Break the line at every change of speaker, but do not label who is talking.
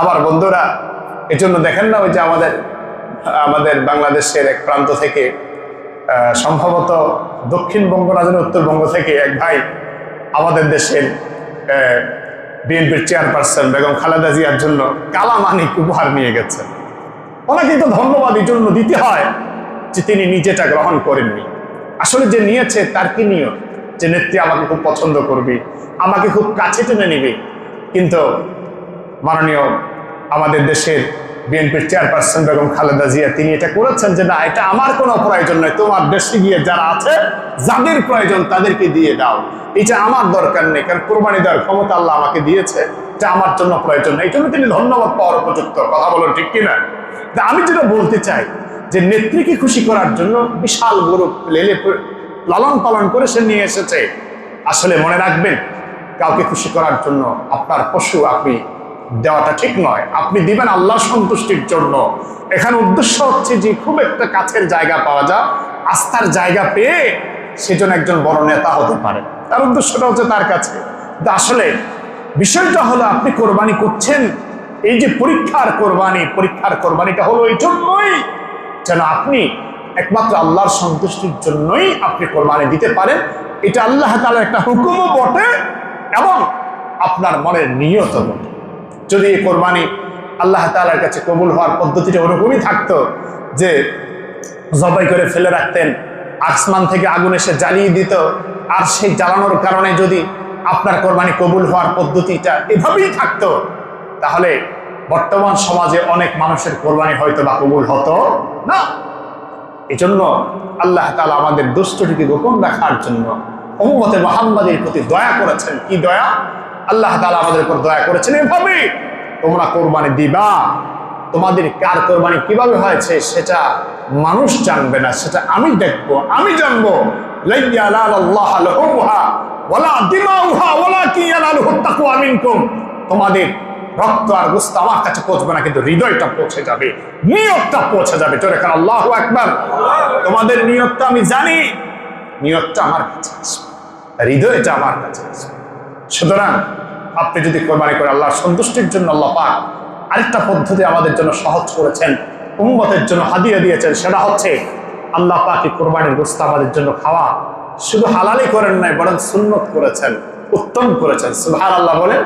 আবার বন্ধুরা, এজন্য দেখেন না ওই যে আমাদের আমাদের বাংলাদেশের এক প্রান্ত থেকে সম্ভবত দক্ষিণবঙ্গ না জানি উত্তরবঙ্গ থেকে এক ভাই আমাদের দেশের বিএনপির চেয়ারপারসন বেগম খালেদা জিয়ার জন্য কালামানিক উপহার নিয়ে গেছেন। ওনাকে তো ধন্যবাদ এই জন্য দিতে হয় যে তিনি নিজেটা গ্রহণ করেননি। আসলে যে নিয়েছে তার কি নিয়ত? যে নেত্রী আমাকে খুব পছন্দ করবে, আমাকে খুব কাছে টেনে নিবে। কিন্তু মাননীয় আমাদের দেশের বিএনপির চেয়ারপারসন বেগম খালেদা জিয়া, তিনি এটা করেছেন যে, না, এটা আমার কোনো প্রয়োজন নয়। তোমার দেশে গিয়ে যারা আছে, যাদের প্রয়োজন তাদেরকে দিয়ে দাও। এটা আমার দরকার নেই, কারণ কোরবানি দেওয়ার ক্ষমতা আল্লাহ আমাকে দিয়েছে। এটা আমার জন্য প্রয়োজন নেই। জন্য তিনি ধন্যবাদ পাওয়ার উপযুক্ত। কথা বলুন ঠিক কিনা? তা আমি যেটা বলতে চাই, যে নেত্রীকে খুশি করার জন্য বিশাল গরু লেলে লালন পালন করে সে নিয়ে এসেছে। আসলে মনে রাখবেন, কাউকে খুশি করার জন্য আপনার পশু আপনি দেওয়াটা ঠিক নয়। আপনি দিবেন আল্লাহ সন্তুষ্টির জন্য। এখানে উদ্দেশ্য হচ্ছে যে খুব একটা কাছের জায়গা পাওয়া যায় আস্থার জায়গা পেয়ে সেজন্য একজন বড় নেতা হতে পারে। তার উদ্দেশ্যটা হচ্ছে তার কাছে। আসলে বিষয়টা হলো আপনি কোরবানি করছেন, এই যে পরীক্ষার কোরবানি, পরীক্ষার কোরবানিটা হলো এই জন্যই যেন আপনি একমাত্র আল্লাহর সন্তুষ্টির জন্যই আপনি কোরবানি দিতে পারেন। এটা আল্লাহ তালার একটা হুকুমও বটে এবং আপনার মনের নিয়ত বটে। যদি এই কোরবানি আল্লাহ তালার কাছে কবুল হওয়ার পদ্ধতিটা ওরকমই থাকতো যে জবাই করে ফেলে রাখতেন, আসমান থেকে আগুন এসে জ্বালিয়ে দিত, আর সেই জ্বালানোর কারণে যদি আপনার কোরবানি কবুল হওয়ার পদ্ধতিটা এভাবেই থাকতো, তাহলে বর্তমান সমাজে অনেক মানুষের কোরবানি হয়তো বা কবুল হতো না। এজন্য আল্লাহ তালা আমাদের দুষ্টটিকে গোপন রাখার জন্য অমুমতে মোহাম্মদের প্রতি দয়া করেছেন। কি দয়া? আল্লাহ তালা আমাদের উপর দয়া করেছেন এভাবে। তোমরা কোরবানি দিবা। তোমাদের কার কোরবানি কীভাবে হয়েছে সেটা মানুষ জানবে না। সেটা আমি দেখব, আমি জানব। তোমাদের রক্ত আর গোস্ত আমার কাছে পৌঁছবে না, কিন্তু হৃদয়টা পৌঁছে যাবে, নিয়তটা পৌঁছে যাবে। তোর এখানে আল্লাহ একবার তোমাদের নিয়তটা আমি জানি, নিয়তটা আমার কাছে আসবে, হৃদয়টা আমার কাছে আসবে। সুতরাং আপনি যদি কোরবানি করে আল্লাহর সন্তুষ্টির জন্য আল্লাহ পাক আরেকটা পদ্ধতি আমাদের জন্য সহজ করেছেন, উম্মতের জন্য হাদিয়া দিয়েছেন, সেটা হচ্ছে আল্লাহ পাকি কোরবানির গোস্ত আমাদের জন্য খাওয়া। শুধু হালালি করেন নাই, বরং সুন্নত করেছেন, উত্তম করেছেন। সুহার আল্লাহ বলেন।